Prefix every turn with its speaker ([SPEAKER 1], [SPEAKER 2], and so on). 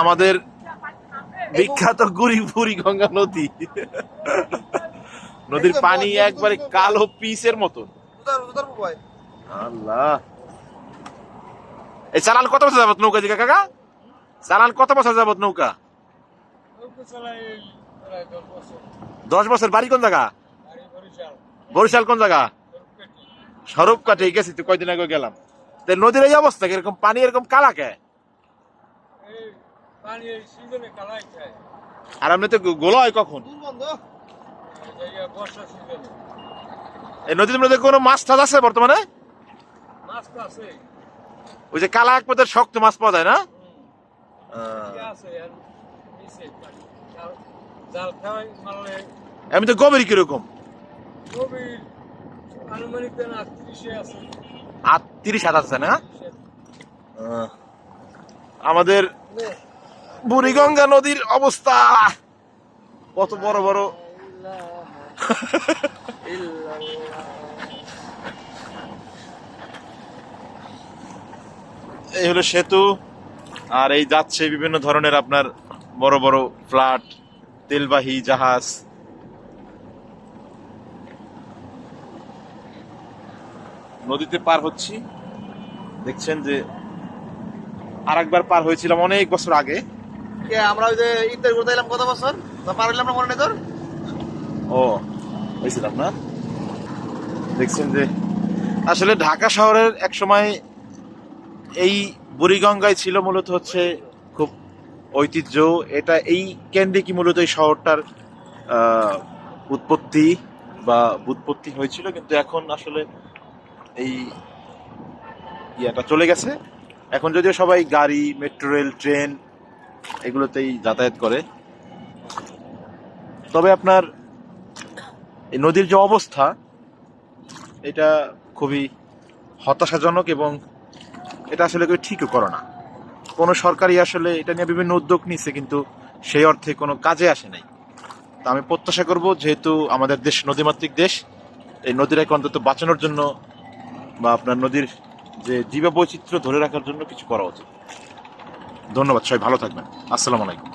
[SPEAKER 1] আমাদের বিখ্যাত গুড়ি পুরি গঙ্গা নদী। নদীর পানি একবারে কালো পিসের মতন। আল্লাহ। এই চালান কত বছর যাবত নৌকা জিকা কাকা? চালান কত বছর যাবত নৌকা? দশ বছর। বাড়ি কোন জায়গা? বরিশাল কোন জায়গা? সরব কাটে গেছি তো কয়দিন আগে গেলাম। তো নদীর এই অবস্থা এরকম পানি এরকম কালা কে? আর আপনি তো গোলা হয় কখন? এই নদীর মধ্যে কোনো মাছ টাছ আছে বর্তমানে? ওই যে কালা এক পদের শক্ত মাছ পাওয়া যায় না? আমি তো গভীর কীরকম? হাত আছে না? আমাদের বুড়িগঙ্গা নদীর অবস্থা। কত বড় বড়। এই হলো সেতু আর এই যাচ্ছে বিভিন্ন ধরনের আপনার বড় বড় ফ্লাট তেলবাহী জাহাজ। নদীতে পার হচ্ছি। দেখছেন যে আরেকবার পার হয়েছিলাম অনেক বছর আগে।
[SPEAKER 2] কে আমরা ওই যে ইফতার করতে এলাম কত বছর? পার হইলাম না মনে নেই তোর?
[SPEAKER 1] ও হয়েছিলাম না দেখছেন যে আসলে ঢাকা শহরের এক সময় এই বুড়িগঙ্গায় ছিল মূলত হচ্ছে খুব ঐতিহ্য। এটা এই কেন্দ্রে কি মূলত এই শহরটার আহ, উৎপত্তি বা উৎপত্তি হয়েছিল কিন্তু এখন আসলে এই ইয়াটা চলে গেছে। এখন যদিও সবাই গাড়ি মেট্রো রেল ট্রেন এগুলোতেই যাতায়াত করে। তবে আপনার এই নদীর যে অবস্থা, এটা খুবই হতাশাজনক এবং এটা আসলে কেউ ঠিকও করে না। কোনো সরকারই আসলে এটা নিয়ে বিভিন্ন উদ্যোগ নিচ্ছে কিন্তু সেই অর্থে কোনো কাজে আসে নাই। তা আমি প্রত্যাশা করব, যেহেতু আমাদের দেশ নদীমাতৃক দেশ, এই নদীটাকে অন্তত বাঁচানোর জন্য বা আপনার নদীর যে জীব বৈচিত্র্য ধরে রাখার জন্য কিছু করা উচিত। ধন্যবাদ, সবাই ভালো থাকবেন। আসসালামু আলাইকুম।